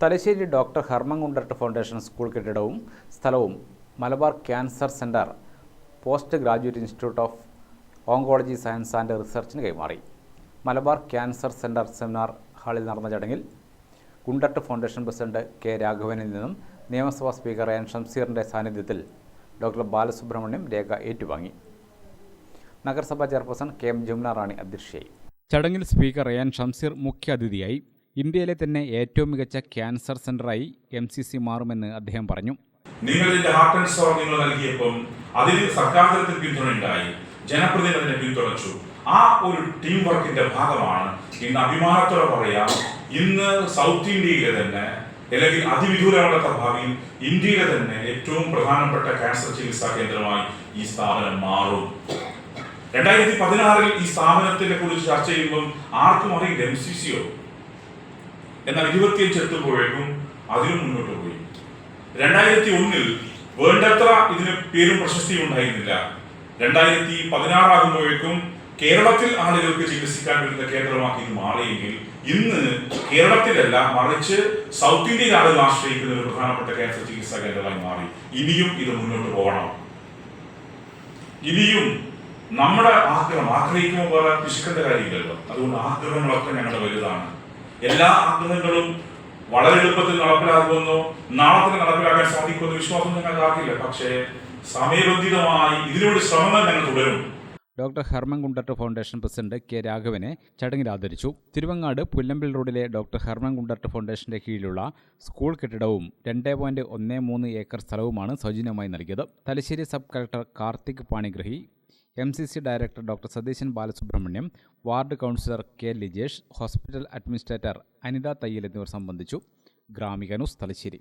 Thalassery doctor Hermann Gundert foundation school കെട്ടിടവും സ്ഥലവും Malabar cancer centre post graduate institute of oncology science and റിസർച്ചിന് കൈമാറി. Malabar cancer centre seminar ഹാളിൽ നടന്ന ചടങ്ങിൽ കുണ്ടട്ട് foundation president K രാഘവനിൽ നിന്നും നിയമസഭാ സ്പീക്കർ എൻ ഷംസീറിന്റെ സാന്നിധ്യത്തിൽ ഡോക്ടർ ബാലസുബ്രഹ്മണ്യം രേഖ ഏറ്റുവാങ്ങി. നഗരസഭാ chairperson K M Jamuna Rani അധ്യക്ഷയായി. ചടങ്ങിൽ സ്പീക്കർ എൻ ഷംസീർ മുഖ്യാതിഥിയായി. ഇന്ത്യയിലെ തന്നെ ഏറ്റവും മികച്ച ക്യാൻസർ സെന്ററായി എം സി സി മാറുമെന്ന് അദ്ദേഹം പറഞ്ഞു. ഇതിന്റെ ഹാർട്ട് ആൻഡ് സോൾ നിങ്ങൾ നൽകിയപ്പം അതിന് സർക്കാർ തലത്തിൽ പിന്തുണയുണ്ടായി ജനപ്രതിനിധി അതിനെ പിന്തുണച്ചു. ആ ഒരു ടീം വർക്കിന്റെ ഭാഗമാണ് ഇന്ന് അഭിമാനത്തോടെ പറയാം ഇന്ന് സൗത്ത് ഇന്ത്യയിലെ തന്നെ അല്ലെങ്കിൽ അതിവിദൂരമല്ലാത്ത ഭാവിയിൽ ഇന്ത്യയിലെ തന്നെ ഏറ്റവും പ്രധാനപ്പെട്ട ക്യാൻസർ ചികിത്സാ കേന്ദ്രമായി ഈ സ്ഥാപനം മാറും. രണ്ടായിരത്തി പതിനാറിൽ ഈ സ്ഥാപനത്തിനെ കുറിച്ച് ചർച്ച ചെയ്യുമ്പോൾ ആർക്കും അറിയില്ല എം സി സിയോ? എന്നാൽ ഇരുപത്തിയഞ്ച് എത്തുമ്പോഴേക്കും അതിനും മുന്നോട്ട് പോയി. രണ്ടായിരത്തി ഒന്നിൽ വേണ്ടത്ര ഇതിന് പേരും പ്രശസ്തിയും ഉണ്ടായിരുന്നില്ല. രണ്ടായിരത്തി പതിനാറാകുമ്പോഴേക്കും കേരളത്തിൽ ആളുകൾക്ക് ചികിത്സിക്കാൻ വരുന്ന കേന്ദ്രമാക്കി ഇത് മാറിയെങ്കിൽ ഇന്ന് കേരളത്തിലല്ല മറിച്ച് സൗത്ത് ഇന്ത്യയിൽ ആളുകൾ ആശ്രയിക്കുന്ന ഒരു പ്രധാനപ്പെട്ട ക്യാൻസർ ചികിത്സാ കേന്ദ്രമായി മാറി. ഇനിയും ഇത് മുന്നോട്ട് പോകണം. ഇനിയും നമ്മുടെ ആഗ്രഹം ആഗ്രഹിക്കുമ്പോൾ പോലെ പിശുക്കേണ്ട കാര്യമില്ലല്ലോ. അതുകൊണ്ട് ആഗ്രഹങ്ങളൊക്കെ ഞങ്ങളുടെ വലുതാണ്. എല്ലാ ആഗ്രഹങ്ങളും വളരെ എളുപ്പത്തിൽ നടപ്പിലാകുമെന്നോ നാളത്തിന് നടപ്പിലാക്കാൻ സാധിക്കുമെന്ന് വിശ്വാസം ഞങ്ങൾക്ക് ആക്കില്ല പക്ഷേ സമയബന്ധിതമായി ഇതിലൂടെ ശ്രമങ്ങൾ ഞങ്ങൾ തുടരും. Doctor Hermann Gundert foundation president K രാഘവനെ ചടങ്ങിൽ ആദരിച്ചു. തിരുവങ്ങാട് പുല്ലമ്പിൽ റോഡിലെ ഡോക്ടർ ഹെർമൻ കുണ്ടട്ട് ഫൗണ്ടേഷന്റെ കീഴിലുള്ള സ്കൂൾ കെട്ടിടവും രണ്ട് പോയിന്റ് ഒന്ന് മൂന്ന് ഏക്കർ സ്ഥലവുമാണ് സൗജന്യമായി നൽകിയത്. Thalassery sub collector Karthik Panigrahi M C C director doctor Satheesan Balasubramaniam ward councillor K Lijesh hospital administrator Anitha Thayyil എന്നിവർ സംബന്ധിച്ചു. ഗ്രാമിക ന്യൂസ് തലശ്ശേരി.